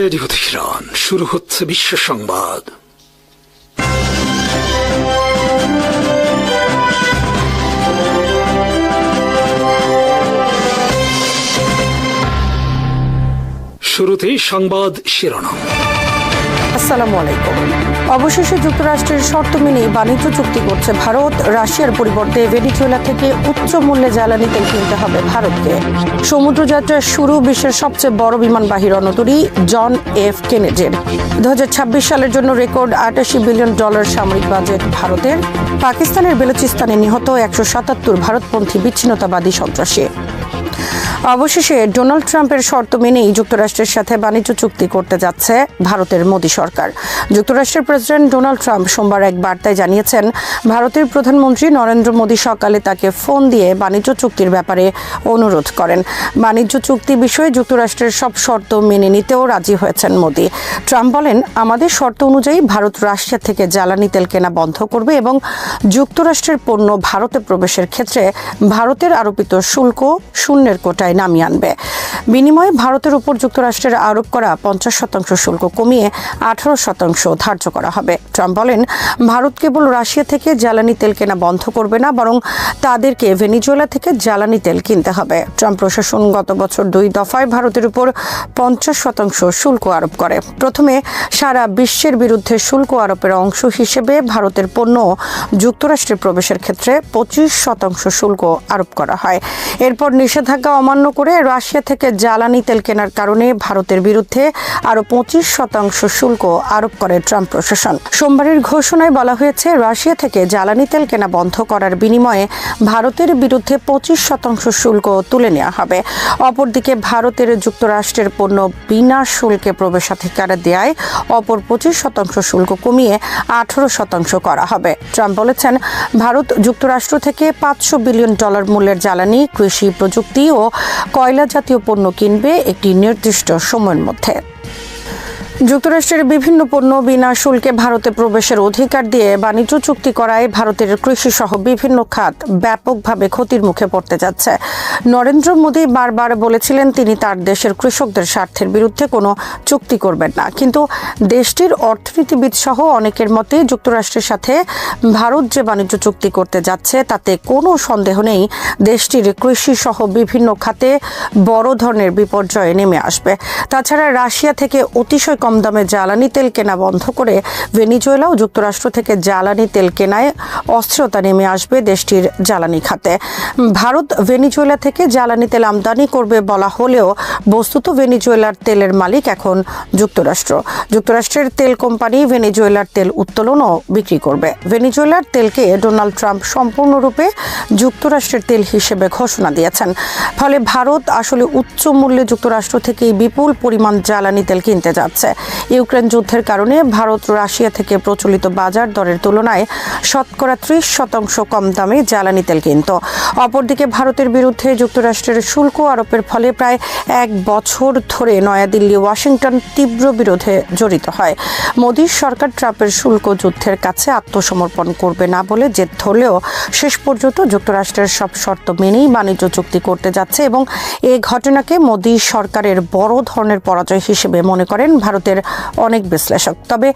Radio Tehran শুরু হচ্ছে বিশ্ব সংবাদ। শুরুতেই সংবাদ শিরোনাম। আসসালামু আলাইকুম। অবশেষে যুক্তরাষ্ট্রের শর্ত মেনেই বাণিজ্য চুক্তি করছে ভারত। রাশিয়ার পরিবর্তে ভেনিজুয়েলা থেকে উচ্চ মূল্যে জ্বালানি তেল কিনতে হবে ভারতকে। সমুদ্রযাত্রার শুরু বিশ্বের সবচেয়ে বড় বিমানবাহী রণতরী জন এফ কেনেডের দু হাজার ছাব্বিশ সালের জন্য রেকর্ড আটাশি বিলিয়ন ডলার সামরিক বাজেট ভারতের। পাকিস্তানের বেলুচিস্তানে নিহত একশো সাতাত্তর ভারতপন্থী বিচ্ছিন্নতাবাদী সন্ত্রাসী। অবশেষে ডোনাল্ড ট্রাম্পের শর্ত মেনেই যুক্তরাষ্ট্রের সাথে বাণিজ্য চুক্তি করতে যাচ্ছে ভারতের মোদী সরকার। যুক্তরাষ্ট্রের প্রেসিডেন্ট ডোনাল্ড ট্রাম্প সোমবার এক বার্তায় জানিয়েছেন, ভারতের প্রধানমন্ত্রী নরেন্দ্র মোদী সকালে তাকে ফোন দিয়ে বাণিজ্য চুক্তির ব্যাপারে অনুরোধ করেন। বাণিজ্য চুক্তি বিষয়ে যুক্তরাষ্ট্রের সব শর্ত মেনে নিতেও রাজি হয়েছেন মোদী। ট্রাম্প বলেন, আমাদের শর্ত অনুযায়ী ভারত রাশিয়া থেকে জ্বালানি তেল কেনা বন্ধ করবে এবং যুক্তরাষ্ট্রের পণ্য ভারতে প্রবেশের ক্ষেত্রে ভারতের আরোপিত শুল্ক শূন্যের কোটায় নামিয়ে আনবে। বিনিময়ে ভারতের উপর যুক্তরাষ্ট্রের আরোপ করা পঞ্চাশ শতাংশ শুল্ক কমিয়ে আঠারো শতাংশ ধার্য করা হবে। ট্রাম্প বলেন, ভারত কেবল রাশিয়া থেকে জ্বালানি তেল কেনা বন্ধ করবে না, বরং তাদেরকে ভেনিজুয়েলা থেকে জ্বালানি তেল কিনতে হবে। ট্রাম্প প্রশাসন গত বছর দুই দফায় ভারতের উপর পঞ্চাশ শতাংশ শুল্ক আরোপ করে। প্রথমে সারা বিশ্বের বিরুদ্ধে শুল্ক আরোপের অংশ হিসেবে ভারতের পণ্য যুক্তরাষ্ট্রে প্রবেশের ক্ষেত্রে পঁচিশ শতাংশ শুল্ক আরোপ করা হয়। এরপর নিষেধাজ্ঞা অমান্য করে রাশিয়া থেকে জ্বালানি তেল কেনার কারণে ভারতের বিরুদ্ধে আরও পঁচিশ শতাংশ শুল্ক আরোপ করে ট্রাম্প প্রশাসন। সোমবারের ঘোষণায় বলা হয়েছে, রাশিয়া থেকে জ্বালানি তেল কেনা বন্ধ করার বিনিময়ে ভারতের বিরুদ্ধে পঁচিশ শতাংশ শুল্ক তুলে নেওয়া হবে। অপরদিকে ভারতের যুক্তরাষ্ট্রের পণ্য বিনা শুল্কে প্রবেশাধিকার দেয় অপর পঁচিশ শতাংশ শুল্ক কমিয়ে আঠারো শতাংশ করা হবে। ট্রাম্প বলেছেন, ভারত যুক্তরাষ্ট্র থেকে পাঁচশো বিলিয়ন ডলার মূল্যের জ্বালানি, কৃষি প্রযুক্তি ও কয়লা জাতীয় পণ্য কিনবে একটি নির্দিষ্ট সময়ের মধ্যে। যুক্তরাষ্ট্রের বিভিন্ন পণ্য বিনা শুল্কে ভারতে প্রবেশের অধিকার দিয়ে বাণিজ্য চুক্তি করায় ভারতের কৃষি সহ বিভিন্ন খাত ব্যাপকভাবে ক্ষতির মুখে পড়তে যাচ্ছে। নরেন্দ্র মোদী বারবার বলেছিলেন তিনি তার দেশের কৃষকদের স্বার্থের বিরুদ্ধে কোনো চুক্তি করবেন না। কিন্তু দেশটির অর্থনীতিবিদ সহ অনেকের মতে যুক্তরাষ্ট্রের সাথে ভারত যে বাণিজ্য চুক্তি করতে যাচ্ছে, তাতে কোনো সন্দেহ নেই দেশটির কৃষি সহ বিভিন্ন খাতে বড় ধরনের বিপর্যয়ে নেমে আসবে। তাছাড়া রাশিয়া থেকে অতিশয় কম দামে জ্বালানি তেল কেনা বন্ধ করে ভেনিজুয়েলাও যুক্তরাষ্ট্র থেকে জ্বালানি তেল কেনায় অস্থিরতা নেমে আসবে দেশটির জ্বালানি খাতে। ভারত ভেনিজুয়েলা থেকে জ্বালানি তেল আমদানি করবে বলা হলেও বস্তুত ভেনিজুয়েলার তেলের মালিক এখন যুক্তরাষ্ট্র। যুক্তরাষ্ট্রের তেল কোম্পানি ভেনিজুয়েলার তেল উত্তোলনও বিক্রি করবে। ভেনিজুয়েলার তেলকে ডোনাল্ড ট্রাম্প সম্পূর্ণরূপে যুক্তরাষ্ট্রের তেল হিসেবে ঘোষণা দিয়েছেন। ফলে ভারত আসলে উচ্চ মূল্যে যুক্তরাষ্ট্র থেকে বিপুল পরিমাণ জ্বালানি তেল কিনতে যাচ্ছে। ইউক্রেন যুদ্ধের কারণে ভারত রাশিয়া থেকে প্রচলিত বাজার দরের তুলনায় শতকরা ত্রিশ শতাংশ কম দামে জ্বালানি তেল কিনত। অপরদিকে ভারতের বিরুদ্ধে যুক্তরাষ্ট্রের শুল্ক আরোপের ফলে প্রায় এক বছর ধরে নয়াদিল্লি, ওয়াশিংটন তীব্র বিরোধে জড়িত হয়। মোদীর সরকার ট্রাম্পের শুল্ক যুদ্ধের কাছে আত্মসমর্পণ করবে না বলে জেদ ধরলেও শেষ পর্যন্ত যুক্তরাষ্ট্রের সব শর্ত মেনেই বাণিজ্য চুক্তি করতে যাচ্ছে এবং এ ঘটনাকে মোদী সরকারের বড় ধরনের পরাজয় হিসেবে মনে করেন ভারতের অনেক বিশ্লেষক। তবে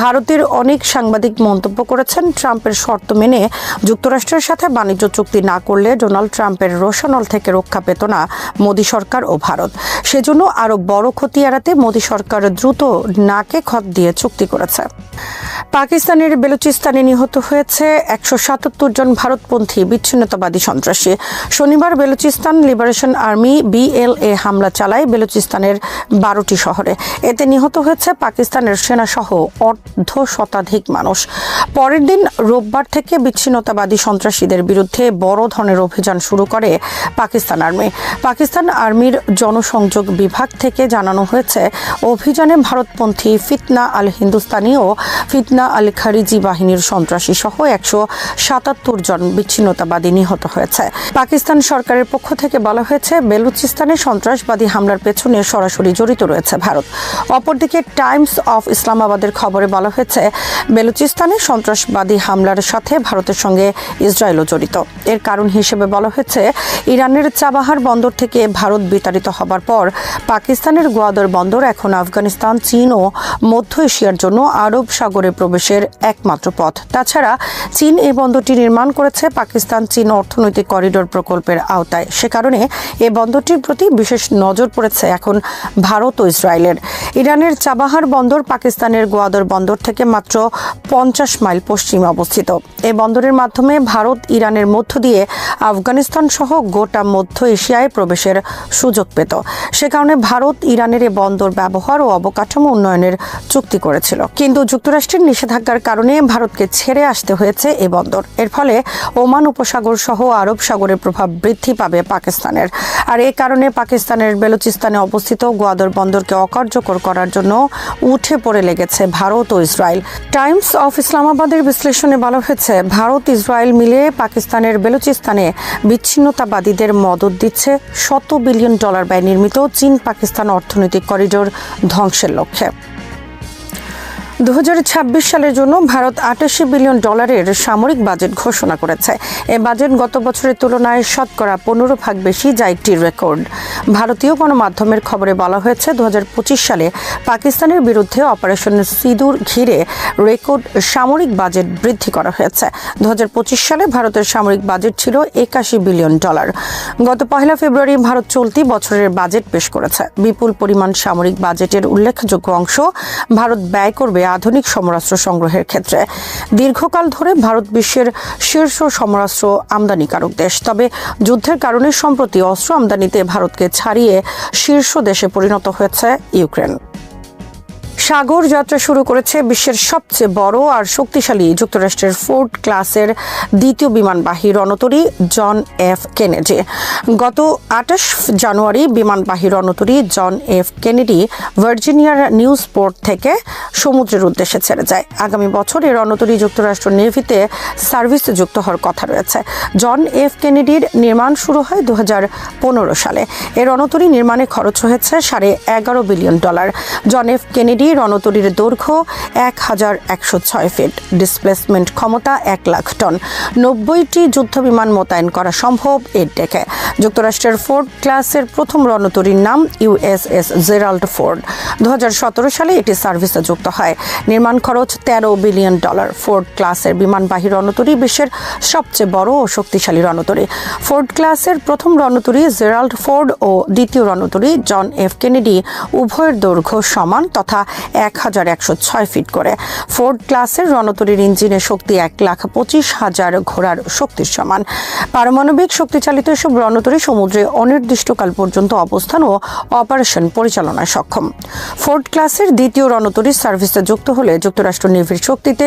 ভারতের অনেক সাংবাদিক মন্তব্য করেছেন, ট্রাম্পের শর্ত মেনে যুক্তরাষ্ট্রের সাথে বাণিজ্য চুক্তি না করলে ডোনাল্ড ট্রাম্পের রোশনল থেকে রক্ষা পেত না মোদী সরকার ও ভারত। সেজন্য আরও বড় ক্ষতি এড়াতে মোদী সরকার দ্রুত নাকে খত দিয়ে চুক্তি করেছে। পাকিস্তানের বেলুচিস্তানে নিহত হয়েছে একশো সাতাত্তর জন ভারতপন্থী বিচ্ছিন্নতাবাদী সন্ত্রাসী। শনিবার বেলুচিস্তান লিবারেশন আর্মি বিএলএ হামলা চালায় বেলুচিস্তানের বারোটি শহরে। এতে নিহত হয়েছে পাকিস্তানের সেনাসহ অর্ধ শতাধিক মানুষ। পরের দিন রোববার থেকে বিচ্ছিন্নতাবাদী সন্ত্রাসীদের বিরুদ্ধে বড় ধরনের অভিযান শুরু করে পাকিস্তান আর্মি। পাকিস্তান আর্মির জনসংযোগ বিভাগ থেকে জানানো হয়েছে, অভিযানে ভারতপন্থী ফিতনা আল হিন্দুস্তানি ও ফিতনা আল খারিজি বাহিনীর সন্ত্রাসী সহ একশো সাতাত্তর জন বিচ্ছিন্নতাবাদী নিহত হয়েছে। পাকিস্তান সরকারের পক্ষ থেকে বলা হয়েছে, বেলুচিস্তানে সন্ত্রাসবাদী হামলার পেছনে সরাসরি জড়িত রয়েছে ভারত। অপরদিকে টাইমস অফ ইসলামাবাদের খবরে বলা হয়েছে, বেলুচিস্তানে সন্ত্রাসবাদী হামলার সাথে ভারতের সঙ্গে ইসরায়েলও জড়িত। এর কারণ হিসেবে বলা হয়েছে, ইরানের চাবাহার বন্দর থেকে ভারত বিতাড়িত হবার পর পাকিস্তানের গোয়াদর বন্দর এখন আফগানিস্তান, চীন ও মধ্য এশিয়ার জন্য আরব সাগরে প্রবেশের একমাত্র পথ। তাছাড়া চীন এই বন্দরটি নির্মাণ করেছে পাকিস্তান চীন অর্থনৈতিক করিডোর প্রকল্পের আওতায়। সে কারণে এ বন্দরটির প্রতি বিশেষ নজর পড়েছে এখন ভারত ও ইসরায়েলের। ইরানের চাবাহার বন্দর পাকিস্তানের গোয়াদর বন্দর থেকে মাত্র পঞ্চাশ মাইল পশ্চিমে অবস্থিত। এই বন্দরের মাধ্যমে ভারত ইরানের মধ্য দিয়ে আফগানিস্তান সহ গোটা মধ্য এশিয়ায় প্রবেশের সুযোগ পেত। সে কারণে ভারত ইরানের এ বন্দর ব্যবহার ও অবকাঠামো উন্নয়নের চুক্তি করেছিল। কিন্তু যুক্তরাষ্ট্রের নিষেধাজ্ঞার কারণে ভারতকে ছেড়ে আসতে হয়েছে এই বন্দর। এর ফলে ওমান উপসাগর সহ আরব সাগরের প্রভাব বৃদ্ধি পাবে পাকিস্তানের। আর এ কারণে পাকিস্তানের বেলুচিস্তানে অবস্থিত গোয়াদর বন্দরকে অকার্যকর করার জন্য উঠে পড়ে লেগেছে ভারত ও ইসরায়েল। টাইমস অফ ইসলামাবাদের বিশ্লেষণে বলা হয়েছে, ভারত ইসরায়েল মিলে পাকিস্তানের বেলুচিস্তানে বিচ্ছিন্নতাবাদীদের মদত দিচ্ছে শত বিলিয়ন ডলার ব্যয় নির্মিত চীন পাকিস্তান অর্থনৈতিক করিডোর ধ্বংসের লক্ষ্যে। দু হাজার ছাব্বিশ সালের জন্য ভারত আটাশি বিলিয়ন ডলারের সামরিক বাজেট ঘোষণা করেছে। এ বাজেট গত বছরের তুলনায় শতকরা পনেরো ভাগ বেশি, যা একটি রেকর্ড। ভারতীয় গণমাধ্যমের খবরে বলা হয়েছে দু হাজার পঁচিশ সালে পাকিস্তানের বিরুদ্ধে অপারেশন সিঁদুর ঘিরে রেকর্ড সামরিক বাজেট বৃদ্ধি করা হয়েছে। দু হাজার পঁচিশ সালে ভারতের সামরিক বাজেট ছিল একাশি বিলিয়ন ডলার। গত পহেলা ফেব্রুয়ারি ভারত চলতি বছরের বাজেট পেশ করেছে। বিপুল পরিমাণ সামরিক বাজেটের উল্লেখযোগ্য অংশ ভারত ব্যয় করবে আধুনিক সমরাস্ত্র সংগ্রহের ক্ষেত্রে। দীর্ঘকাল ধরে ভারত বিশ্বের শীর্ষ সমরাস্ত্র আমদানিকারক দেশ। তবে যুদ্ধের কারণে সম্প্রতি অস্ত্র আমদানিতে ভারতকে ছাড়িয়ে শীর্ষ দেশে পরিণত হয়েছে ইউক্রেন। সাগর যাত্রা শুরু করেছে বিশ্বের সবচেয়ে বড় আর শক্তিশালী যুক্তরাষ্ট্রের ফোর্ড ক্লাসের দ্বিতীয় বিমানবাহী রণতরী জন এফ কেনেডি। গত আঠাশ জানুয়ারি বিমানবাহী রণতরী জন এফ কেনেডি ভার্জিনিয়ার নিউজ পোর্ট থেকে সমুদ্রের উদ্দেশ্যে ছেড়ে যায়। আগামী বছর এই রণতরী যুক্তরাষ্ট্র নেভিতে সার্ভিসে যুক্ত হওয়ার কথা রয়েছে। জন এফ কেনেডির নির্মাণ শুরু হয় দু হাজার পনেরো সালে। এই রণতরী নির্মাণে খরচ হয়েছে সাড়ে এগারো billion dollar. John F Kennedy রণতরীর দৈর্ঘ্য এক হাজার একশো ছয় ফিট। ডিসপ্লেসমেন্ট ক্ষমতা এক লাখ টন। নব্বইটি যুদ্ধবিমান মোতায়েন করা সম্ভব এর ডেকে। যুক্তরাষ্ট্রের ফোর্ড ক্লাসের প্রথম রণতরীর নাম ইউএসএস জেরাল্ড ফোর্ড। দুহাজার সতেরো সালে এটি সার্ভিসে যুক্ত হয়। নির্মাণ খরচ তেরো বিলিয়ন ডলার। ফোর্ড ক্লাসের বিমানবাহী রণতরী বিশ্বের সবচেয়ে বড় ও শক্তিশালী রণতরী। ফোর্ড ক্লাসের প্রথম রণতরী জেরাল্ড ফোর্ড ও দ্বিতীয় রণতরী জন এফ কেনেডি উভয়ের দৈর্ঘ্য সমান তথা এক হাজার একশো ছয় ফিট করে। ফোর্ড ক্লাসের রণতরীর ইঞ্জিনের শক্তি এক লাখ পঁচিশ হাজার ঘোড়ার শক্তির সমান। পারমাণবিক শক্তিচালিত এসব রণতরী সমুদ্রে অনির্দিষ্টকাল পর্যন্ত অবস্থান ও অপারেশন পরিচালনায় সক্ষম। ফোর্ড ক্লাসের দ্বিতীয় রণতরী সার্ভিসে যুক্ত হলে যুক্তরাষ্ট্র নেভির শক্তিতে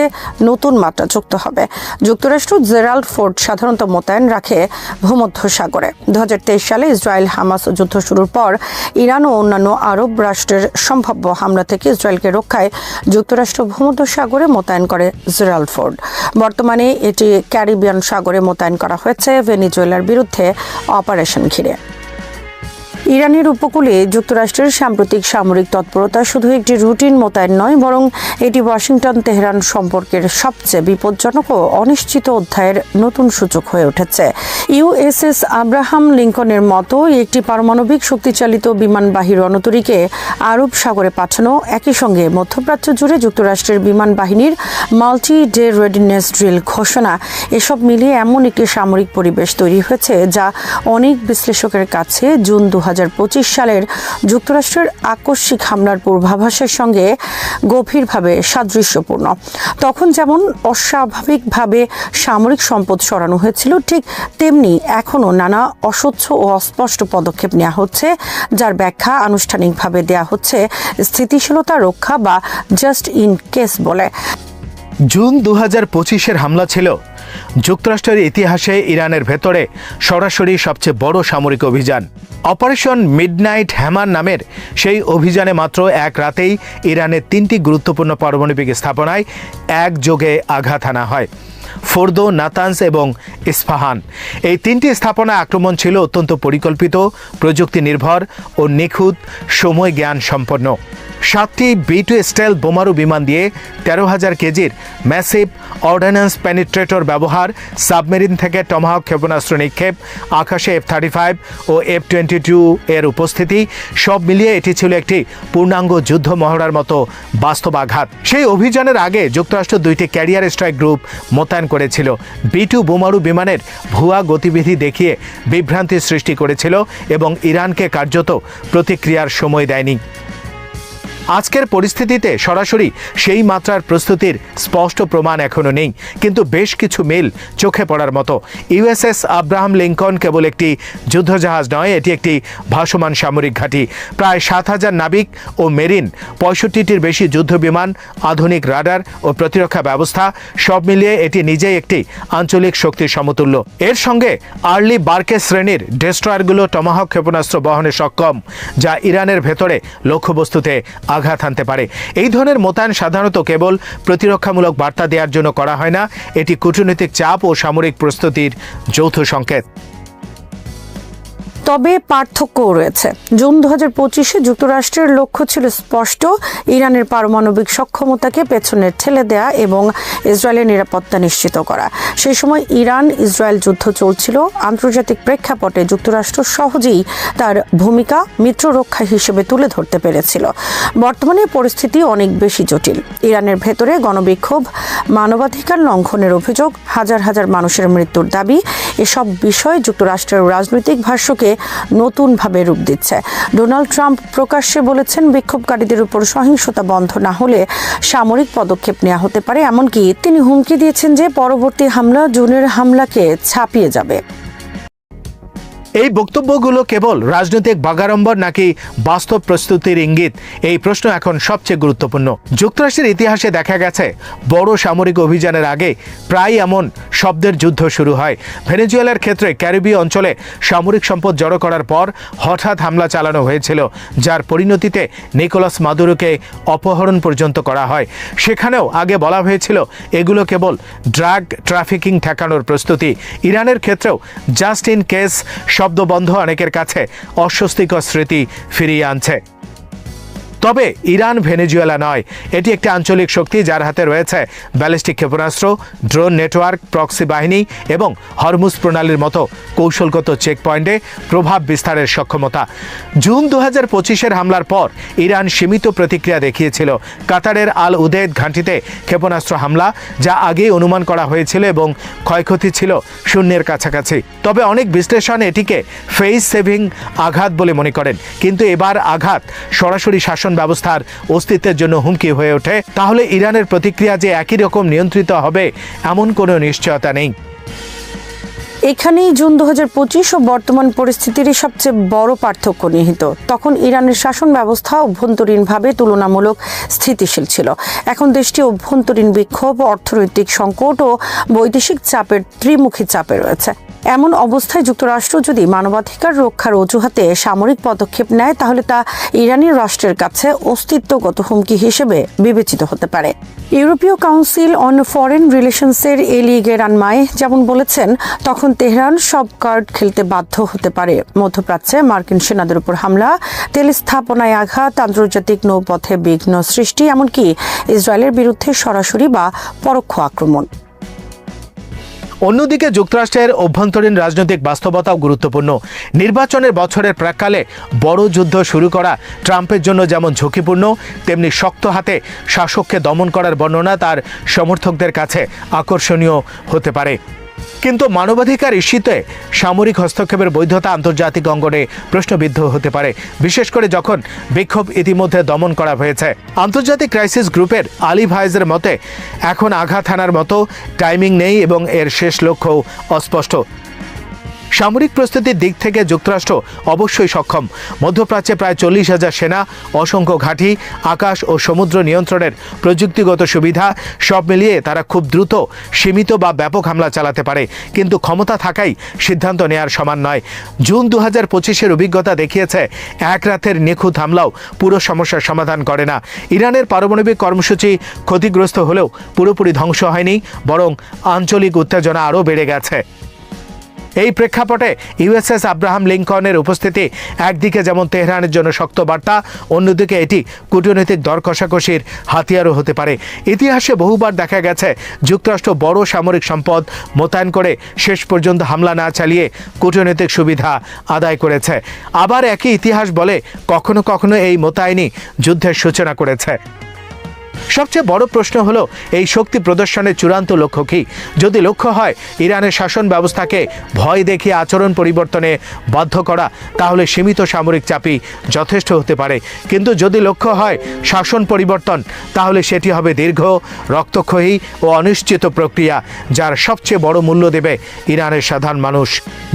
নতুন মাত্রা যুক্ত হবে। যুক্তরাষ্ট্র জেরাল্ড ফোর্ড সাধারণত মোতায়েন রাখে ভূমধ্য সাগরে দু হাজার তেইশ সালে ইসরায়েল হামাস যুদ্ধ শুরুর পর ইরান ও অন্যান্য আরব রাষ্ট্রের সম্ভাব্য হামলা থেকে ইসরায়েলকে রক্ষায় যুক্তরাষ্ট্র ভূমধ্য সাগরে মোতায়েন করে জেরাল্ড ফোর্ড। বর্তমানে এটি ক্যারিবিয়ান সাগরে মোতায়েন করা হয়েছে, ভেনিজুয়েলার বিরুদ্ধে অপারেশন ঘিরে। ইরানের উপকূলে যুক্তরাষ্ট্রের সাম্প্রতিক সামরিক তৎপরতা শুধু একটি রুটিন মোতায়েন নয়, বরং এটি ওয়াশিংটন, তেহরান সম্পর্কের সবচেয়ে বিপজ্জনক ও অনিশ্চিত অধ্যায়ের নতুন সূচক হয়ে উঠেছে। ইউএসএস আব্রাহাম লিঙ্কনের মতো একটি পারমাণবিক শক্তিচালিত বিমানবাহী রণতরীকে আরব সাগরে পাঠানো একই সঙ্গে মধ্যপ্রাচ্য জুড়ে যুক্তরাষ্ট্রের বিমান বাহিনীর মাল্টি ডে রেডিনেস ড্রিল ঘোষণা, এসব মিলিয়ে এমন একটি সামরিক পরিবেশ তৈরি হয়েছে যা অনেক বিশ্লেষকের কাছে জুন দু হাজার সালের যুক্তরাষ্ট্রের আকস্মিক হামলার পূর্বাভাসের সঙ্গে গভীরভাবে সাদৃশ্যপূর্ণ। তখন যেমন অস্বাভাবিকভাবে সামরিক সম্পদ সরানো হয়েছিল, ঠিক তেমনি এখনও নানা অস্বচ্ছ ও অস্পষ্ট পদক্ষেপ নেওয়া হচ্ছে, যার ব্যাখ্যা আনুষ্ঠানিকভাবে দেয়া হচ্ছে স্থিতিশীলতা রক্ষা বা জাস্ট ইন কেস বলে। জুন দু হাজার পঁচিশের হামলা ছিল যুক্তরাষ্ট্রের ইতিহাসে ইরানের ভেতরে সরাসরি সবচেয়ে বড় সামরিক অভিযান। অপারেশন মিডনাইট হ্যামার নামের সেই অভিযানে মাত্র এক রাতেই ইরানের তিনটি গুরুত্বপূর্ণ পারমাণবিক স্থাপনায় একযোগে আঘাত আনা হয়। ফোর্দো নাতানস এবং ইস্পাহান এই তিনটি স্থাপনা আক্রমণ ছিল অত্যন্ত পরিকল্পিত প্রযুক্তি নির্ভর ও নিখুঁত সময় জ্ঞান সম্পন্ন সাতটি বি টু স্টাইল বোমারু বিমান দিয়ে তেরো হাজার কেজির ম্যাসিভ অর্ডন্যান্স প্যানিট্রেটর ব্যবহার সাবমেরিন থেকে টমাহক ক্ষেপণাস্ত্র নিক্ষেপ, আকাশে এফ থার্টি ফাইভ ও এফ টোয়েন্টি টু এর উপস্থিতি, সব মিলিয়ে এটি ছিল একটি পূর্ণাঙ্গ যুদ্ধ মহড়ার মতো বাস্তব আঘাত সেই অভিযানের আগে যুক্তরাষ্ট্র দুইটি ক্যারিয়ার স্ট্রাইক গ্রুপ মোতায়েন করেছিল। বিটু বোমারু বিমানের ভুয়া গতিবিধি দেখিয়ে বিভ্রান্তি সৃষ্টি করেছিল এবং ইরানকে কার্যত প্রতিক্রিয়ার সময় দেয়নি। আজকের পরিস্থিতিতে সরাসরি সেই মাত্রার প্রস্তুতির স্পষ্ট প্রমাণ এখনও নেই। কিন্তু বেশ কিছু মিল চোখে পড়ার মতো। ইউএসএস আব্রাহাম লিঙ্কন কেবল একটি যুদ্ধজাহাজ নয়, এটি একটি ভাসমান সামরিক ঘাঁটি। প্রায় সাত হাজার নাবিক ও মেরিন, পঁয়ষট্টিটির বেশি যুদ্ধ বিমান, আধুনিক রাডার ও প্রতিরক্ষা ব্যবস্থা সব মিলিয়ে এটি নিজেই একটি আঞ্চলিক শক্তির সমতুল্য। এর সঙ্গে আর্লি বার্কে শ্রেণির ডেস্ট্রয়ারগুলো টমাহক ক্ষেপণাস্ত্র বহনে সক্ষম, যা ইরানের ভেতরে লক্ষ্যবস্তুতে আঘাত হানতে পারে। এই ধরনের মোতায়েন সাধারণত কেবল প্রতিরক্ষামূলক বার্তা দেওয়ার জন্য করা হয় না। এটি কূটনৈতিক চাপ ও সামরিক প্রস্তুতির যৌথ সংকেত। তবে পার্থক্যও রয়েছে। জুন দু হাজার পঁচিশে যুক্তরাষ্ট্রের লক্ষ্য ছিল স্পষ্ট। ইরানের পারমাণবিক সক্ষমতাকে পেছনে ঠেলে দেয়া এবং ইসরায়েলের নিরাপত্তা নিশ্চিত করা। সেই সময় ইরান ইসরায়েল যুদ্ধ চলছিল। আন্তর্জাতিক প্রেক্ষাপটে যুক্তরাষ্ট্র সহজেই তার ভূমিকা মিত্র রক্ষা হিসেবে তুলে ধরতে পেরেছিল। বর্তমানে পরিস্থিতি অনেক বেশি জটিল। ইরানের ভেতরে গণবিক্ষোভ মানবাধিকার লঙ্ঘনের অভিযোগ, হাজার হাজার মানুষের মৃত্যুর দাবি, এসব বিষয় যুক্তরাষ্ট্রের রাজনৈতিক ভাষ্যকে নতুনভাবে রূপ দিচ্ছে। ডোনাল্ড ট্রাম্প প্রকাশ্যে বলেছেন, বিক্ষোভকারীদের উপর সহিংসতা বন্ধ না হলে সামরিক পদক্ষেপ নেওয়া হতে পারে। এমনকি তিনি হুমকি দিয়েছেন যে পরবর্তী হামলা জুনের হামলাকে ছাপিয়ে যাবে। এই বক্তব্যগুলো কেবল রাজনৈতিক বাগাড়ম্বর নাকি বাস্তব প্রস্তুতির ইঙ্গিত? এই প্রশ্ন এখন সবচেয়ে গুরুত্বপূর্ণ। যুক্তরাষ্ট্রের ইতিহাসে দেখা গেছে, বড় সামরিক অভিযানের আগে প্রায় এমন শব্দের যুদ্ধ শুরু হয়। ভেনেজুয়েলার ক্ষেত্রে ক্যারিবীয় অঞ্চলে সামরিক সম্পদ জড়ো করার পর হঠাৎ হামলা চালানো হয়েছিল, যার পরিণতিতে নিকোলাস মাদুরোকে অপহরণ পর্যন্ত করা হয়। সেখানেও আগে বলা হয়েছিল, এগুলো কেবল ড্রাগ ট্রাফিকিং ঠেকানোর প্রস্তুতি। ইরানের ক্ষেত্রেও জাস্ট ইন কেস শব্দবন্ধ অনেকের কাছে অস্বস্তিকর স্মৃতি ফিরিয়ে আনছে। তবে ইরান ভেনেজুয়েলা নয়। এটি একটি আঞ্চলিক শক্তি যার হাতে রয়েছে ব্যালিস্টিক ক্ষেপণাস্ত্র, ড্রোন নেটওয়ার্ক, প্রক্সি বাহিনী এবং হরমুজ প্রণালীর মতো কৌশলগত চেকপয়েন্টে প্রভাব বিস্তারের সক্ষমতা। জুন দু হাজার পঁচিশের হামলার পর ইরান সীমিত প্রতিক্রিয়া দেখিয়েছিল। কাতারের আল উদেদ ঘাঁটিতে ক্ষেপণাস্ত্র হামলা, যা আগেই অনুমান করা হয়েছিল এবং ক্ষয়ক্ষতি ছিল শূন্যের কাছাকাছি। তবে অনেক বিশ্লেষণ এটিকে ফেস সেভিং আঘাত বলে মনে করেন। কিন্তু এবার আঘাত সরাসরি শাসন ব্যবস্থার অস্তিত্বের জন্য হুমকি হয়ে ওঠে, তাহলে ইরানের প্রতিক্রিয়া যে একই রকম নিয়ন্ত্রিত হবে, এমন কোনো নিশ্চয়তা নেই। এখানেই জুন দু হাজার পঁচিশ ও বর্তমান পরিস্থিতিরই সবচেয়ে বড় পার্থক্য নিহিত। তখন ইরানের শাসন ব্যবস্থা অভ্যন্তরীণভাবে তুলনামূলক স্থিতিশীল ছিল। এখন দেশটি অভ্যন্তরীণ বিক্ষোভ, অর্থনৈতিক সংকট ও বৈদেশিক চাপের ত্রিমুখী চাপে রয়েছে। এমন অবস্থায় যুক্তরাষ্ট্র যদি মানবাধিকার রক্ষার অজুহাতে সামরিক পদক্ষেপ নেয়, তাহলে তা ইরানি রাষ্ট্রের কাছে অস্তিত্বগত হুমকি হিসেবে বিবেচিত হতে পারে। ইউরোপীয় কাউন্সিল অন ফরেন রিলেশনসের এলি গেরানমায় যেমন বলেছেন, তখন তেহরান সব কার্ড খেলতে বাধ্য হতে পারে। মধ্যপ্রাচ্যে মার্কিন সেনাদের উপর হামলা তেল স্থাপনায় আঘাত, আন্তর্জাতিক নৌপথে বিঘ্ন সৃষ্টি, এমনকি ইসরায়েলের বিরুদ্ধে সরাসরি বা পরোক্ষ আক্রমণ। অন্যদিকে যুক্তরাষ্ট্রের অভ্যন্তরীণ রাজনৈতিক বাস্তবতাও গুরুত্বপূর্ণ। নির্বাচনের বছরের প্রাককালে বড় যুদ্ধ শুরু করা ট্রাম্পের জন্য যেমন ঝুঁকিপূর্ণ, তেমনি শক্ত হাতে শাসককে দমন করার বর্ণনা তার সমর্থকদের কাছে আকর্ষণীয় হতে পারে। কিন্তু মানবাধিকার ইস্যুতে সামরিক হস্তক্ষেপের বৈধতা আন্তর্জাতিক অঙ্গনে প্রশ্নবিদ্ধ হতে পারে, বিশেষ করে যখন বিক্ষোভ ইতিমধ্যে দমন করা হয়েছে। আন্তর্জাতিক ক্রাইসিস গ্রুপের আলী ভাইজের মতে, এখন আঘাত হানার মতো টাইমিং নেই এবং এর শেষ লক্ষ্যও অস্পষ্ট। সামরিক প্রস্তুতির দিক থেকে যুক্তরাষ্ট্র অবশ্যই সক্ষম। মধ্যপ্রাচ্যে প্রায় চল্লিশ হাজার সেনা, অসংখ্য ঘাঁটি, আকাশ ও সমুদ্র নিয়ন্ত্রণের প্রযুক্তিগত সুবিধা সব মিলিয়ে তারা খুব দ্রুত সীমিত বা ব্যাপক হামলা চালাতে পারে। কিন্তু ক্ষমতা থাকাই সিদ্ধান্ত নেয়ার সমান নয়। জুন দু হাজার পঁচিশের অভিজ্ঞতা দেখিয়েছে, এক রাতের নিখুঁত হামলাও পুরো সমস্যার সমাধান করে না। ইরানের পারমাণবিক কর্মসূচি ক্ষতিগ্রস্ত হলেও পুরোপুরি ধ্বংস হয়নি, বরং আঞ্চলিক উত্তেজনা আরও বেড়ে গেছে। এই প্রেক্ষাপটে ইউএসএস আব্রাহাম লিঙ্কনের উপস্থিতি। একদিকে যেমন তেহরানের জন্য শক্ত বার্তা, অন্যদিকে এটি কূটনৈতিক দর কষাকষির হাতিয়ারও হতে পারে। ইতিহাসে বহুবার দেখা গেছে যুক্তরাষ্ট্র বড় সামরিক সম্পদ মোতায়েন করে শেষ পর্যন্ত হামলা না চালিয়ে কূটনৈতিক সুবিধা আদায় করেছে। আবার একই ইতিহাস বলে কখনো কখনো এই মোতায়েনই যুদ্ধের সূচনা করেছে। সবচেয়ে বড় প্রশ্ন হলো, এই শক্তি প্রদর্শনের চূড়ান্ত লক্ষ্য কি? যদি লক্ষ্য হয়, ইরানের শাসন ব্যবস্থাকে ভয় দেখিয়ে আচরণ পরিবর্তনে বাধ্য করা, তাহলে সীমিত সামরিক চাপই যথেষ্ট হতে পারে। কিন্তু যদি লক্ষ্য হয়, শাসন পরিবর্তন, তাহলে সেটি হবে দীর্ঘ, রক্তক্ষয়ী ও অনিশ্চিত প্রক্রিয়া, যার সবচেয়ে বড় মূল্য দেবে ইরানের সাধারণ মানুষ।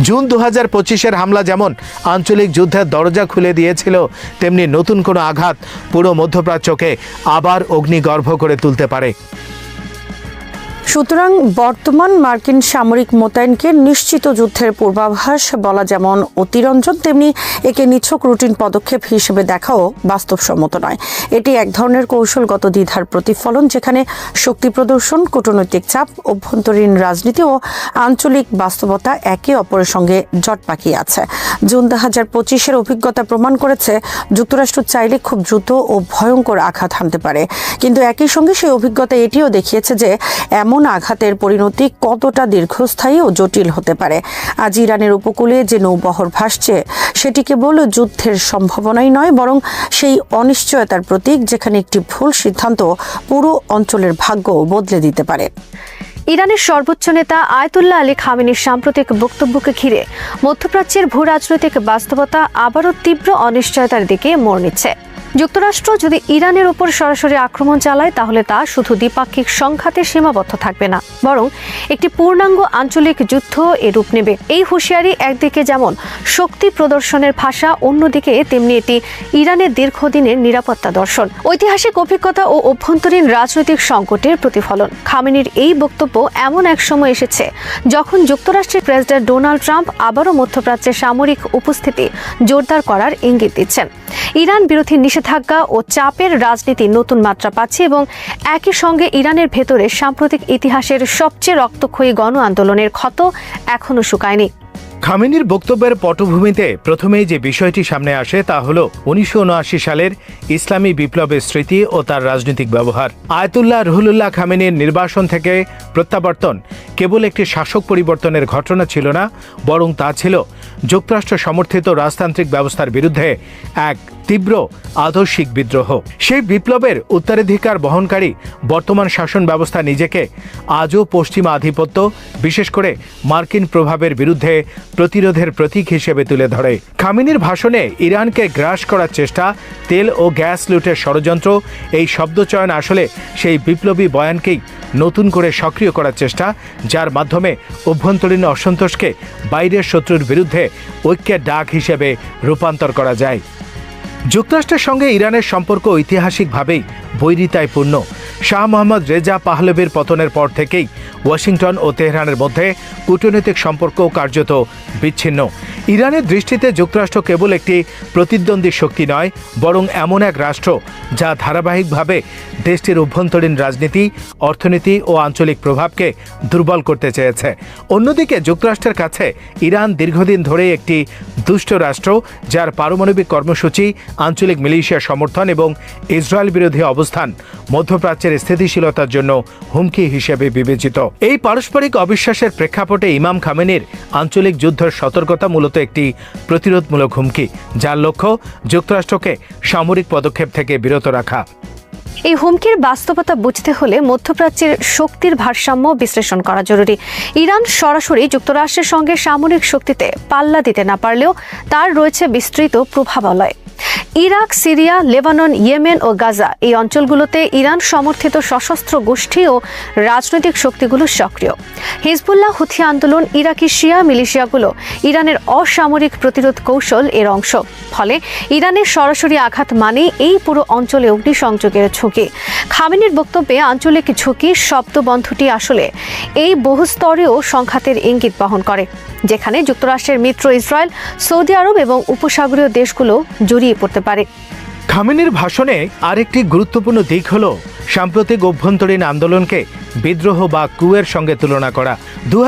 জুন দু হাজার পঁচিশের হামলা যেমন আঞ্চলিক যুদ্ধের দরজা খুলে দিয়েছিল, তেমনি নতুন কোনো আঘাত পুরো মধ্যপ্রাচ্যকে আবার অগ্নিগর্ভ করে তুলতে পারে। সুতরাং বর্তমান মার্কিন সামরিক মোতায়েনকে নিশ্চিত যুদ্ধের পূর্বাভাস বলা যেমন অতিরঞ্জন, তেমনি একে নিছক রুটিন পদক্ষেপ হিসেবে দেখাও বাস্তবসম্মত নয়। এটি এক ধরনের কৌশলগত দ্বিধার প্রতিফলন যেখানে শক্তি প্রদর্শন, কূটনৈতিক চাপ, অভ্যন্তরীণ রাজনীতি ও আঞ্চলিক বাস্তবতা একে অপরের সঙ্গে জট পাকিয়ে আছে। জুন দু হাজার পঁচিশের অভিজ্ঞতা প্রমাণ করেছে, যুক্তরাষ্ট্র চাইলে খুব দ্রুত ও ভয়ঙ্কর আঘাত হানতে পারে। কিন্তু একই সঙ্গে সেই অভিজ্ঞতা এটিও দেখিয়েছে যে আঘাতের পরিণতি কতটা দীর্ঘস্থায়ী ও জটিল হতে পারে? আজ ইরানের উপকূলে যে নৌবহর ভাসছে, সেটি কেবল যুদ্ধের সম্ভাবনাই নয়, বরং সেই অনিশ্চয়তার প্রতীক যেখানে একটি ভুল সিদ্ধান্ত পুরো অঞ্চলের ভাগ্য বদলে দিতে পারে। ইরানের সর্বোচ্চ নেতা আয়তুল্লাহ আলী খামেনির সাম্প্রতিক বক্তব্যকে ঘিরে মধ্যপ্রাচ্যের ভূ রাজনৈতিক বাস্তবতা আবারও তীব্র অনিশ্চয়তার দিকে মোড় নিচ্ছে। যুক্তরাষ্ট্র যদি ইরানের উপর সরাসরি আক্রমণ চালায়, তাহলে তা শুধু দ্বিপাক্ষিক সংঘাতে সীমাবদ্ধ থাকবে না, বরং একটি পূর্ণাঙ্গ আঞ্চলিক যুদ্ধ এ রূপ নেবে। এই হুঁশিয়ারি একদিকে যেমন শক্তি প্রদর্শনের ভাষা, অন্যদিকে তেমনি এটি ইরানের দীর্ঘদিনের নিরাপত্তা দর্শন। ঐতিহাসিক অভিজ্ঞতা ও অভ্যন্তরীণ রাজনৈতিক সংকটের প্রতিফলন। খামেনির এই বক্তব্য এমন এক সময় এসেছে, যখন যুক্তরাষ্ট্রের প্রেসিডেন্ট ডোনাল্ড ট্রাম্প আবারও মধ্যপ্রাচ্যে সামরিক উপস্থিতি জোরদার করার ইঙ্গিত দিচ্ছেন। ইরান বিরোধী নিষেধাজ্ঞা ও চাপের রাজনীতি নতুন মাত্রা পাচ্ছে এবং একই সঙ্গে ইরানের ভেতরে সাম্প্রতিক ইতিহাসের সবচেয়ে রক্তক্ষয়ী গণ আন্দোলনের ক্ষত এখনও শুকায়নি। খামেনির বক্তব্যের পটভূমিতে প্রথমেই যে বিষয়টি সামনে আসে তা হল উনিশশো সালের ইসলামী বিপ্লবের স্মৃতি ও তার রাজনৈতিক ব্যবহার। আয়তুল্লাহ রহুলুল্লাহ খামেনির নির্বাসন থেকে প্রত্যাবর্তন কেবল একটি শাসক পরিবর্তনের ঘটনা ছিল না, বরং তা ছিল যুক্তরাষ্ট্র সমর্থিত রাজতান্ত্রিক ব্যবস্থার বিরুদ্ধে এক তীব্র আদর্শিক বিদ্রোহ। সেই বিপ্লবের উত্তরাধিকার বহনকারী বর্তমান শাসন ব্যবস্থা নিজেকে আজও পশ্চিমা আধিপত্য, বিশেষ করে মার্কিন প্রভাবের বিরুদ্ধে প্রতিরোধের প্রতীক হিসেবে তুলে ধরে। খামিনির ভাষণে ইরানকে গ্রাস করার চেষ্টা, তেল ও গ্যাস লুটের ষড়যন্ত্র, এই শব্দচয়ন আসলে সেই বিপ্লবী বয়ানকেই নতুন করে সক্রিয় করার চেষ্টা, যার মাধ্যমে অভ্যন্তরীণ অসন্তোষকে বাইরের শত্রুর বিরুদ্ধে ঐক্যের ডাক হিসেবে রূপান্তর করা যায়। যুক্তরাষ্ট্রের সঙ্গে ইরানের সম্পর্ক ঐতিহাসিকভাবেই বৈরিতায় পূর্ণ শাহ মোহাম্মদ রেজা পাহলবির পতনের পর থেকেই ওয়াশিংটন ও তেহরানের মধ্যে কূটনৈতিক সম্পর্ক কার্যত বিচ্ছিন্ন। ইরানের দৃষ্টিতে যুক্তরাষ্ট্র কেবল একটি প্রতিদ্বন্দ্বী শক্তি নয়, বরং এমন এক রাষ্ট্র যা ধারাবাহিকভাবে দেশটির অভ্যন্তরীণ রাজনীতি, অর্থনীতি ও আঞ্চলিক প্রভাবকে দুর্বল করতে চেয়েছে। অন্যদিকে যুক্তরাষ্ট্রের কাছে ইরান দীর্ঘদিন ধরে একটি দুষ্ট রাষ্ট্র, যার পারমাণবিক কর্মসূচি, আঞ্চলিক মিলিশিয়া সমর্থন এবং ইসরায়েল বিরোধী অবস্থান মধ্যপ্রাচ্যের স্থিতিশীলতার জন্য হুমকি হিসেবে বিবেচিত। এই পারস্পরিক অবিশ্বাসের প্রেক্ষাপটে ইমাম খামেনির আঞ্চলিক যুদ্ধের সতর্কতা মূলত একটি প্রতিরোধমূলক হুমকি, যার লক্ষ্য যুক্তরাষ্ট্রকে সামরিক পদক্ষেপ থেকে বিরত রাখা। এই হুমকির বাস্তবতা বুঝতে হলে মধ্যপ্রাচ্যের শক্তির ভারসাম্য বিশ্লেষণ করা জরুরি। ইরান সরাসরি যুক্তরাষ্ট্রের সঙ্গে সামরিক শক্তিতে পাল্লা দিতে না পারলেও তার রয়েছে বিস্তৃত প্রভাবালয়। ইরাক, সিরিয়া, লেবানন, ইয়েমেন ও গাজা এই অঞ্চলগুলোতে ইরান সমর্থিত সশস্ত্র গোষ্ঠী ও রাজনৈতিক শক্তিগুলো সক্রিয়। হিজবুল্লাহ হুথি আন্দোলন, ইরাকি শিয়া মিলিশিয়াগুলো ইরানের অসামরিক প্রতিরোধ কৌশল এর অংশ। ফলে ইরানের সরাসরি আঘাত মানে এই পুরো অঞ্চলে অগ্নিসংযোগের ঝুঁকি। খামেনির বক্তব্যে আঞ্চলিক ঝুঁকি শব্দবন্ধটি আসলে এই বহুস্তরেও সংঘাতের ইঙ্গিত বহন করে, যেখানে যুক্তরাষ্ট্রের মিত্র ইসরায়েল, সৌদি আরব এবং উপসাগরীয় দেশগুলো জড়িয়ে পড়তে পারে। খামেনির ভাষণে আরেকটি গুরুত্বপূর্ণ দিক হল সাম্প্রতিক অভ্যন্তরীণ আন্দোলনকে বিদ্রোহ বা কুয়ের সঙ্গে তুলনা করা। দু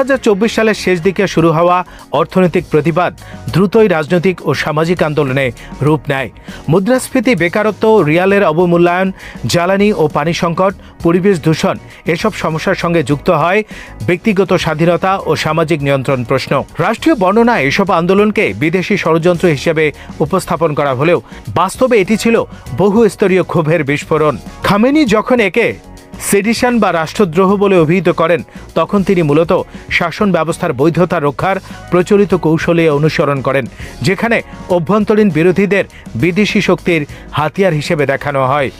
সালের শেষ দিকে শুরু হওয়া অর্থনৈতিক প্রতিবাদ দ্রুতই রাজনৈতিক ও সামাজিক আন্দোলনে রূপ নেয়। মুদ্রাস্ফীতি, বেকারত্ব, রিয়ালের অবমূল্যায়ন, জ্বালানি ও পানি সংকট, পরিবেশ দূষণ এসব সমস্যার সঙ্গে যুক্ত হয় ব্যক্তিগত স্বাধীনতা ও সামাজিক নিয়ন্ত্রণ প্রশ্ন। রাষ্ট্রীয় বর্ণনায় এসব আন্দোলনকে বিদেশি ষড়যন্ত্র হিসেবে উপস্থাপন করা হলেও বাস্তবে এটি ছিল বহু স্তরীয় ক্ষোভের বিস্ফোরণ। খামেনি যখন একে সেডিশন বা রাষ্ট্রদ্রোহ বলে অভিহিত করেন, তখন তিনি মূলত শাসন ব্যবস্থার বৈধতা রক্ষার প্রচলিত কৌশলে অনুসরণ করেন, যেখানে অভ্যন্তরীণ বিরোধীদের বিদেশি শক্তির হাতিয়ার হিসেবে দেখানো হয়।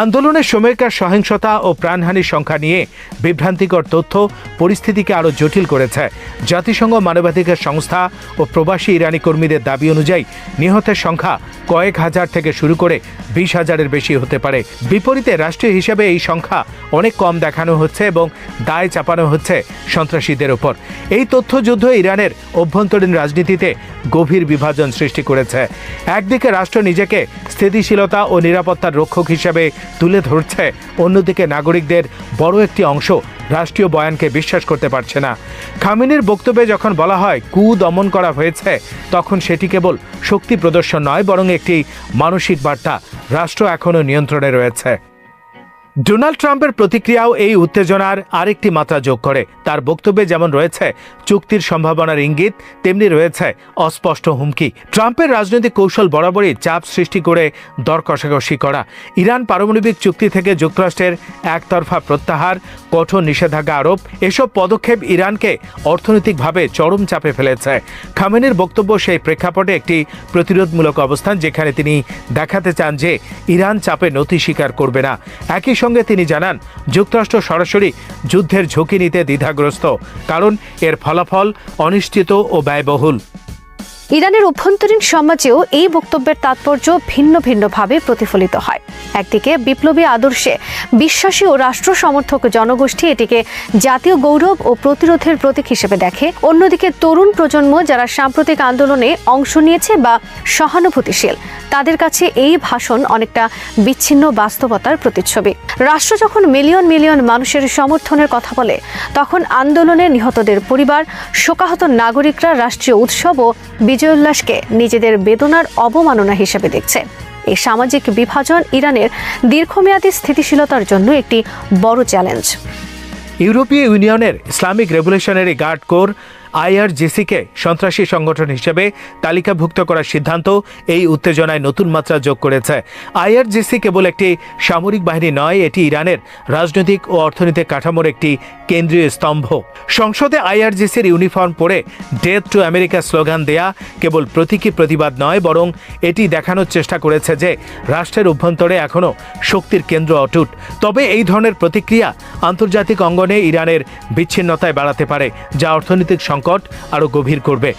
আন্দোলনের সময়কার সহিংসতা ও প্রাণহানির সংখ্যা নিয়ে বিভ্রান্তিকর তথ্য পরিস্থিতিকে আরও জটিল করেছে। জাতিসংঘ মানবাধিকার সংস্থা ও প্রবাসী ইরানি কর্মীদের দাবি অনুযায়ী নিহতের সংখ্যা কয়েক হাজার থেকে শুরু করে বিশ হাজারের বেশি হতে পারে। বিপরীতে রাষ্ট্রীয় হিসাবে এই সংখ্যা অনেক কম দেখানো হচ্ছে এবং দায় চাপানো হচ্ছে সন্ত্রাসীদের ওপর। এই তথ্যযুদ্ধ ইরানের অভ্যন্তরীণ রাজনীতিতে গভীর বিভাজন সৃষ্টি করেছে। একদিকে রাষ্ট্র নিজেকে স্থিতিশীলতা ও নিরাপত্তার রক্ষক হিসেবে তুলে ধরছে। অন্যদিকে নাগরিকদের বড় একটি অংশ রাষ্ট্রীয় বয়ানকে বিশ্বাস করতে পারছে না। খামিনের বক্তব্যে যখন বলা হয় কু দমন করা হয়েছে, তখন সেটি কেবল শক্তি প্রদর্শন নয়, বরং একটি মানসিক বার্তা। রাষ্ট্র এখনও নিয়ন্ত্রণে রয়েছে। ডোনাল্ড ট্রাম্পের প্রতিক্রিয়াও এই উত্তেজনার আরেকটি মাত্রা যোগ করে। তার বক্তব্যে যেমন রয়েছে, চুক্তির সম্ভাবনার ইঙ্গিত, তেমনি রয়েছে অস্পষ্ট হুমকি। ট্রাম্পের রাজনৈতিক কৌশল বরাবরই চাপ সৃষ্টি করে দর কষাকষি করা। ইরান পারমাণবিক চুক্তি থেকে যুক্তরাষ্ট্রের একতরফা প্রত্যাহার, কঠোর নিষেধাজ্ঞা আরোপ, এসব পদক্ষেপ ইরানকে অর্থনৈতিকভাবে চরম চাপে ফেলেছে। খামেনের বক্তব্য সেই প্রেক্ষাপটে একটি প্রতিরোধমূলক অবস্থান, যেখানে তিনি দেখাতে চান যে ইরান চাপে নথি স্বীকার করবে না। একই সঙ্গে তিনি জানান, যুক্তরাষ্ট্র সরাসরি যুদ্ধের ঝুঁকি নিতে দ্বিধাগ্রস্ত, কারণ এর ফলাফল অনিশ্চিত ও ব্যয়বহুল। ইরানের অভ্যন্তরীণ সমাজেও এই বক্তব্যের তাৎপর্য ভিন্ন ভিন্নভাবে প্রতিফলিত হয়। একদিকে বিপ্লবী আদর্শে বিশ্বাসী ও রাষ্ট্র সমর্থক জনগোষ্ঠী এটিকে জাতীয় গৌরব ও প্রতিরোধের প্রতীক হিসেবে দেখে। অন্যদিকে তরুণ প্রজন্ম যারা সাম্প্রতিক আন্দোলনে অংশ নিয়েছে বা সহানুভূতিশীল তাদের কাছে এই ভাষণ অনেকটা বিচ্ছিন্ন বাস্তবতার প্রতিচ্ছবি। রাষ্ট্র যখন মিলিয়ন মিলিয়ন মানুষের সমর্থনের কথা বলে, তখন আন্দোলনে নিহতদের পরিবার, শোকাহত নাগরিকরা রাষ্ট্রীয় উৎসব ও বিজয়োল্লাসকে নিজেদের বেদনার অবমাননা হিসেবে দেখছে। এই সামাজিক বিভাজন ইরানের দীর্ঘমেয়াদী স্থিতিশীলতার জন্য একটি বড় চ্যালেঞ্জ। ইউরোপীয় ইউনিয়নের ইসলামিক রেভলিউশনারি গার্ড কোর আইআরজিসিকে সন্ত্রাসী সংগঠন হিসেবে তালিকাভুক্ত করার সিদ্ধান্ত এই উত্তেজনায় নতুন মাত্রা যোগ করেছে। আইআরজিসি কেবল একটি সামরিক বাহিনী নয়, এটি ইরানের রাজনৈতিক ও অর্থনৈতিক কাঠামোর একটি কেন্দ্রীয় স্তম্ভ। সংসদে আইআরজিসির ইউনিফর্ম পরে ডেথ টু আমেরিকা স্লোগান দেয়া কেবল প্রতীকী প্রতিবাদ নয়, বরং এটি দেখানোর চেষ্টা করেছে যে রাষ্ট্রের অভ্যন্তরে এখনও শক্তির কেন্দ্র অটুট। তবে এই ধরনের প্রতিক্রিয়া আন্তর্জাতিক অঙ্গনে ইরানের বিচ্ছিন্নতায় বাড়াতে পারে, যা অর্থনৈতিক সংকট আরও গভীর করবে।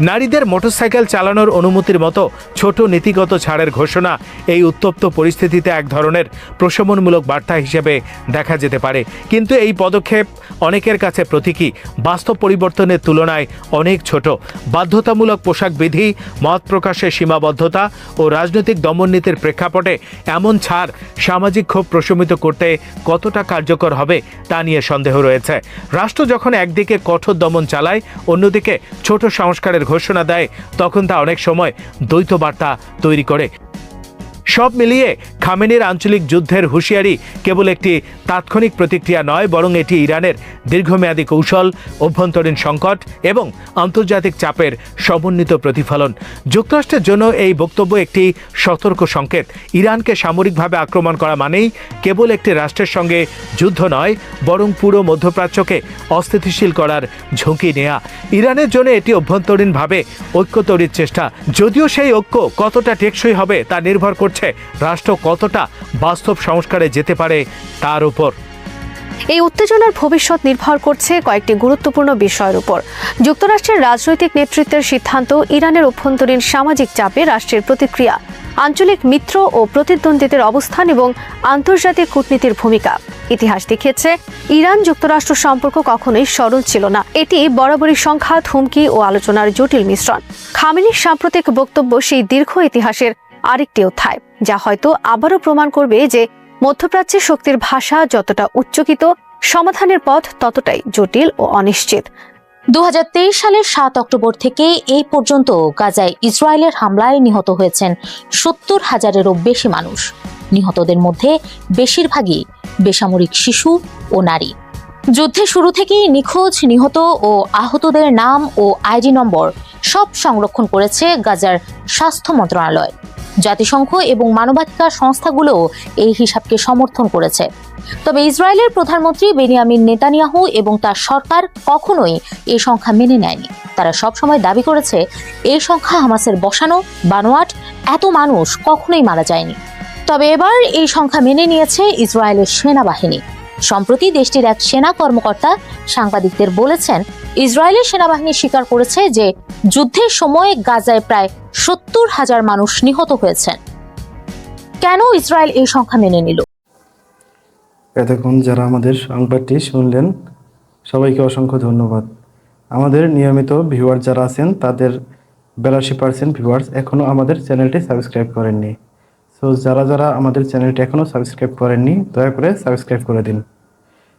নারীদের মোটরসাইকেল চালানোর অনুমতির মতো ছোট নীতিগত ছাড়ের ঘোষণা এই উত্তপ্ত পরিস্থিতিতে এক ধরনের প্রশমনমূলক বার্তা হিসেবে দেখা যেতে পারে। কিন্তু এই পদক্ষেপ অনেকের কাছে প্রতীকী। বাস্তব পরিবর্তনের তুলনায় অনেক ছোট। বাধ্যতামূলক পোশাক বিধি, মত প্রকাশের সীমাবদ্ধতা ও রাজনৈতিক দমননীতির প্রেক্ষাপটে এমন ছাড় সামাজিক ক্ষোভ প্রশমিত করতে কতটা কার্যকর হবে তা নিয়ে সন্দেহ রয়েছে। রাষ্ট্র যখন একদিকে কঠোর দমন চালায়, অন্যদিকে ছোট সংস্কারের ঘোষণা দেয় তখন তা অনেক সময় দ্বৈত বার্তা তৈরি করে। সব মিলিয়ে খামেনির আঞ্চলিক যুদ্ধের হুঁশিয়ারি কেবল একটি তাৎক্ষণিক প্রতিক্রিয়া নয়, বরং এটি ইরানের দীর্ঘমেয়াদী কৌশল, অভ্যন্তরীণ সংকট এবং আন্তর্জাতিক চাপের সমন্বিত প্রতিফলন। যুক্তরাষ্ট্রের জন্য এই বক্তব্য একটি সতর্ক সংকেত। ইরানকে সামরিকভাবে আক্রমণ করা মানেই কেবল একটি রাষ্ট্রের সঙ্গে যুদ্ধ নয়, বরং পুরো মধ্যপ্রাচ্যকে অস্থিতিশীল করার ঝুঁকি নেয়া। ইরানের জন্য এটি অভ্যন্তরীণভাবে ঐক্য তৈরির চেষ্টা। যদিও সেই ঐক্য কতটা টেকসই হবে তা নির্ভর করছে রাষ্ট্র কতটা বাস্তব সংস্কারে যেতে পারে তার উপর। এই উত্তেজনার ভবিষ্যৎ নির্ভর করছে কয়েকটি গুরুত্বপূর্ণ বিষয়ের উপর। যুক্তরাষ্ট্রের রাজনৈতিক নেতৃত্বের সিদ্ধান্ত ইরানের অভ্যন্তরীণ সামাজিক চাপে রাষ্ট্রের প্রতিক্রিয়া, আঞ্চলিক মিত্র ও প্রতিদ্বন্দ্বীদের অবস্থান এবং আন্তর্জাতিক কূটনীতির ভূমিকা। ইতিহাস দেখিয়েছে, ইরান যুক্তরাষ্ট্র সম্পর্ক কখনোই সরল ছিল না। এটি বরাবরই সংঘাত, হুমকি ও আলোচনার জটিল মিশ্রণ। খামেনির সাম্প্রতিক বক্তব্য সেই দীর্ঘ ইতিহাসের আরেকটি অধ্যায়, যা হয়তো আবারও প্রমাণ করবে যে মধ্যপ্রাচ্যে শক্তির ভাষা যতটা উচ্চকিত, সমাধানের পথ ততটাই জটিল ও অনিশ্চিত। দু হাজার তেইশ সালের সাত অক্টোবর থেকে এই পর্যন্ত গাজায় ইসরায়েলের হামলায় নিহত হয়েছেন সত্তর হাজারেরও বেশি মানুষ। নিহতদের মধ্যে বেশিরভাগই বেসামরিক শিশু ও নারী। যুদ্ধের শুরু থেকেই নিখোঁজ, নিহত ও আহতদের নাম ও আইডি নম্বর সব সংরক্ষণ করেছে গাজার স্বাস্থ্য মন্ত্রণালয়। জাতিসংঘ এবং মানবাধিকার সংস্থাগুলোও এই হিসাবকে সমর্থন করেছে। তবে ইসরায়েলের প্রধানমন্ত্রী বেনিয়ামিন নেতানিয়াহু এবং তার সরকার কখনোই এই সংখ্যা মেনে নেয়নি। তারা সবসময় দাবি করেছে এই সংখ্যা হামাসের বসানো, বানোয়াট, এত মানুষ কখনোই মারা যায়নি। তবে এবার এই সংখ্যা মেনে নিয়েছে ইসরায়েলের সেনাবাহিনী। সম্প্রতি দেশটির এক সেনা কর্মকর্তা সাংবাদিকদের বলেছেন ইসরায়েলের সেনাবাহিনী স্বীকার করেছে যে যুদ্ধের সময় গাজায় প্রায় সত্তর হাজার মানুষ নিহত হয়েছেন। কেন ইসরায়েল এই সংখ্যা মেনে নিল? এতক্ষণ যারা আমাদের সংবাদটি শুনলেন, সবাইকে অসংখ্য ধন্যবাদ। আমাদের নিয়মিত ভিউয়ার যারা আছেন, তাদের বেরাশি পার্সেন্ট ভিউয়ার্স এখনও আমাদের চ্যানেলটি সাবস্ক্রাইব করেননি। সো যারা যারা আমাদের চ্যানেলটি এখনও সাবস্ক্রাইব করেননি, দয়া করে সাবস্ক্রাইব করে দিন।